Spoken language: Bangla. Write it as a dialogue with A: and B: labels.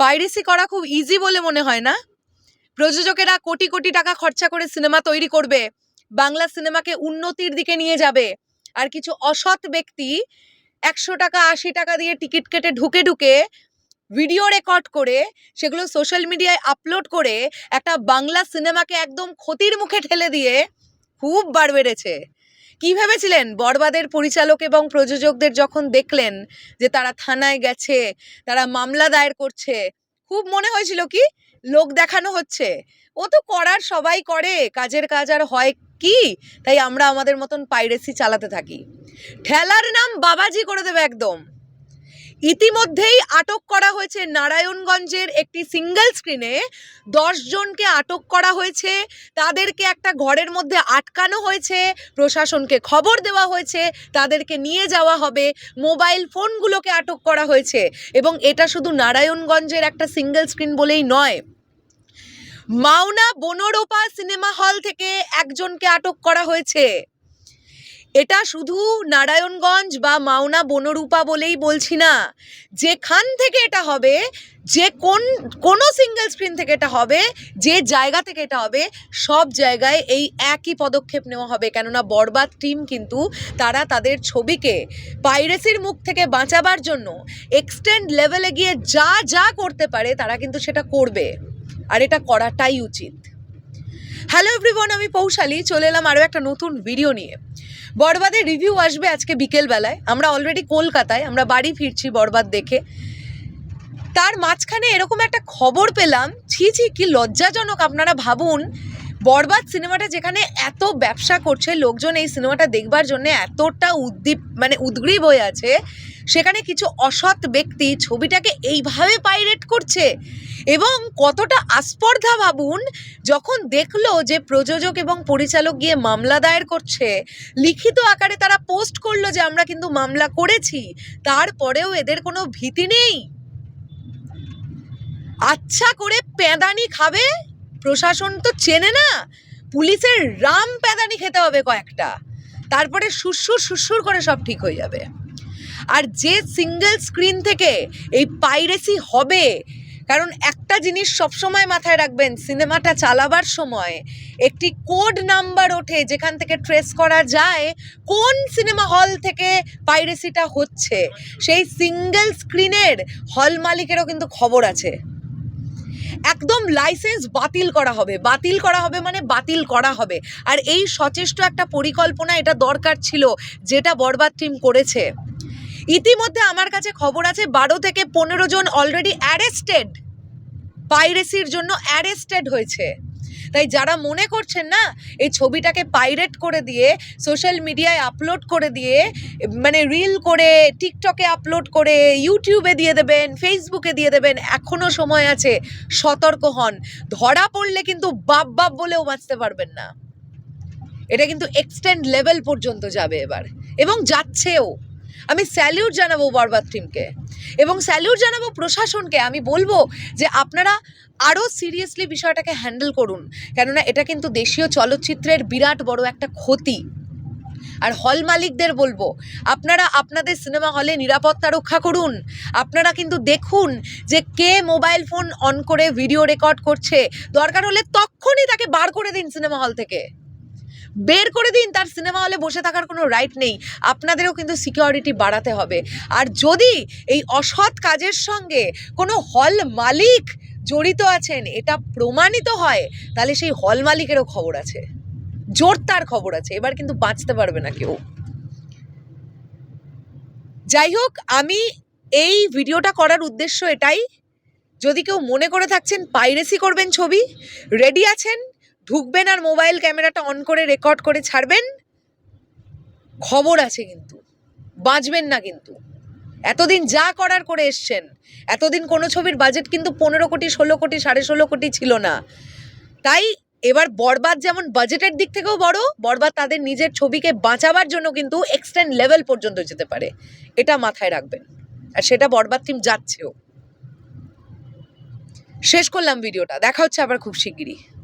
A: পাইরেসি করা খুব ইজি বলে মনে হয় না? প্রযোজকেরা কোটি কোটি টাকা খরচা করে সিনেমা তৈরি করবে, বাংলা সিনেমাকে উন্নতির দিকে নিয়ে যাবে, আর কিছু অসৎ ব্যক্তি একশো টাকা, আশি টাকা দিয়ে টিকিট কেটে ঢুকে ঢুকে ভিডিও রেকর্ড করে, সেগুলো সোশ্যাল মিডিয়ায় আপলোড করে একটা বাংলা সিনেমাকে একদম ক্ষতির মুখে ঠেলে দিয়ে খুব বার বেড়েছে। কি ভেবেছিলেন? বরবাদের পরিচালক এবং প্রযোজকদের যখন দেখলেন যে তারা থানায় গেছে, তারা মামলা দায়ের করছে, খুব মনে হয়েছিল কি? লোক দেখানো হচ্ছে। ও তো করার সবাই করে, কাজের কাজ আর হয় কি? তাই আমরা আমাদের মতন পাইরেসি চালাতে থাকি। ঠেলার নাম বাবাজি করে দেবে একদম। ইতিমধ্যেই আটক করা হয়েছে নারায়ণগঞ্জের একটি সিঙ্গেল স্ক্রিনে। জনকে আটক করা হয়েছে, তাদেরকে একটা ঘরের মধ্যে আটকানো হয়েছে, প্রশাসনকে খবর দেওয়া হয়েছে, তাদেরকে নিয়ে যাওয়া হবে, মোবাইল ফোনগুলোকে আটক করা হয়েছে এবং এটা শুধু নারায়ণগঞ্জের একটা সিঙ্গেল স্ক্রিন বলেই নয়। মাওনা বনরোপা সিনেমা হল থেকে একজনকে আটক করা হয়েছে। এটা শুধু নারায়ণগঞ্জ বা মাওনা বনরূপা বলেই বলছি না। যেখান থেকে এটা হবে, যে কোন, কোনো সিঙ্গেল স্ক্রিন থেকে এটা হবে, যে জায়গা থেকে এটা হবে, সব জায়গায় এই একই পদক্ষেপ নেওয়া হবে। কেননা বরবাদ টিম কিন্তু তারা তাদের ছবিকে পাইরেসির মুখ থেকে বাঁচাবার জন্য এক্সটেন্ড লেভেলে গিয়ে যা যা করতে পারে তারা কিন্তু সেটা করবে। আর এটা করাটাই উচিত। হ্যালো এভরিওয়ান আমি পৌশালী। চলে এলাম আরও একটা নতুন ভিডিও নিয়ে। বরবাদের রিভিউ আসবে আজকে বিকেলবেলায়। আমরা অলরেডি কলকাতায়, আমরা বাড়ি ফিরছি বরবাদ দেখে। তার মাঝখানে এরকম একটা খবর পেলাম, ছি ছি, কি লজ্জাজনক আপনারা ভাবুন বরবাদ সিনেমাটা যেখানে এত ব্যবসা করছে, লোকজন এই সিনেমাটা দেখবার জন্য এতটা উদ্দীপ মানে উদ্গ্রীব হয়ে আছে, সেখানে কিছু অসৎ ব্যক্তি ছবিটাকে এইভাবে পাইরেট করছে। এবং কতটা আস্পর্ধা ভাবুন, যখন দেখল যে প্রযোজক এবং পরিচালক গিয়ে মামলা দায়ের করছে, লিখিত আকারে তারা পোস্ট করল যে আমরা কিন্তু মামলা করেছি, তারপরেও এদের কোনো ভীতি নেই? আচ্ছা করে প্যাদানি খাবে? প্রশাসন তো চেনে না। পুলিশের রাম প্যাদানি খেতে হবে কয়েকটা। তারপরে সুরসুর সুরসুর করে সব ঠিক হয়ে যাবে। আর যে সিঙ্গেল স্ক্রিন থেকে এই পাইরেসি হবে কারণ একটা জিনিস সবসময় মাথায় রাখবেন, সিনেমাটা চালাবার সময় একটি কোড নাম্বার ওঠে যেখান থেকে ট্রেস করা যায় কোন সিনেমা হল থেকে পাইরেসিটা হচ্ছে। সেই সিঙ্গেল স্ক্রিনের হল মালিকেরও কিন্তু খবর আছে। একদম লাইসেন্স বাতিল করা হবে। বাতিল করা হবে মানে বাতিল করা হবে। আর এই সচেষ্ট একটা পরিকল্পনা এটা দরকার ছিল, যেটা বরবাদ টিম করেছে। ইতিমধ্যে আমার কাছে খবর আছে, বারো থেকে পনেরো জন অলরেডি অ্যারেস্টেড পাইরেসির জন্য অ্যারেস্টেড হয়েছে। তাই যারা মনে করছেন না, এই ছবিটাকে পাইরেট করে দিয়ে সোশ্যাল মিডিয়ায় আপলোড করে দিয়ে মানে রিল করে টিকটকে আপলোড করে ইউটিউবে দিয়ে দেবেন ফেসবুকে দিয়ে দেবেন এখনও সময় আছে, সতর্ক হন। ধরা পড়লে কিন্তু বাপ বাপ বলেও বাঁচতে পারবেন না। এটা কিন্তু এক্সটেন্ড লেভেল পর্যন্ত যাবে এবার। এবং যাচ্ছেও। আমি স্যালিউট জানাব বরবাদ টিমকে এবং স্যালিউট জানাব প্রশাসনকে। আমি বলব যে আপনারা আরও সিরিয়াসলি বিষয়টাকে হ্যান্ডেল করুন। কেননা এটা কিন্তু দেশীয় চলচ্চিত্রের বিরাট বড় একটা ক্ষতি। আর হল মালিকদের বলব, আপনারা আপনাদের সিনেমা হলে নিরাপত্তা রক্ষা করুন। আপনারা কিন্তু দেখুন যে কে মোবাইল ফোন অন করে ভিডিও রেকর্ড করছে। দরকার হলে তখনই তাকে বার করে দিন সিনেমা হল থেকে। বের করে দিন, তার সিনেমা হলে বসে থাকার কোনো রাইট নেই। আপনাদেরও কিন্তু সিকিউরিটি বাড়াতে হবে। আর যদি এই অসৎ কাজের সঙ্গে কোনো হল মালিক জড়িত আছেন, এটা প্রমাণিত হয়, তাহলে সেই হল মালিকেরও খবর আছে। জোর তার খবর আছে, এবার কিন্তু বাঁচতে পারবে না কেউ। যাই হোক, আমি এই ভিডিওটা করার উদ্দেশ্য এটাই। যদি কেউ মনে করে থাকছেন পাইরেসি করবেন ছবি রেডি আছেন ঢুকবেন আর মোবাইল ক্যামেরাটা অন করে রেকর্ড করে ছাড়বেন? খবর আছে কিন্তু। বাঁচবেন না কিন্তু। এতদিন যা করার করে এসছেন, এতদিন কোনো ছবির বাজেট কিন্তু পনেরো কোটি, ষোলো কোটি, সাড়ে ষোলো কোটি ছিল না। তাই এবার বরবাদ যেমন বাজেটের দিক থেকেও বড়, বরবাদ তাদের নিজের ছবিকে বাঁচাবার জন্য কিন্তু এক্সটেন্ড লেভেল পর্যন্ত যেতে পারে। এটা মাথায় রাখবেন। আর সেটা বরবাদ টিম যাচ্ছেও। শেষ করলাম ভিডিওটা দেখা হচ্ছে আবার খুব শিগগিরই।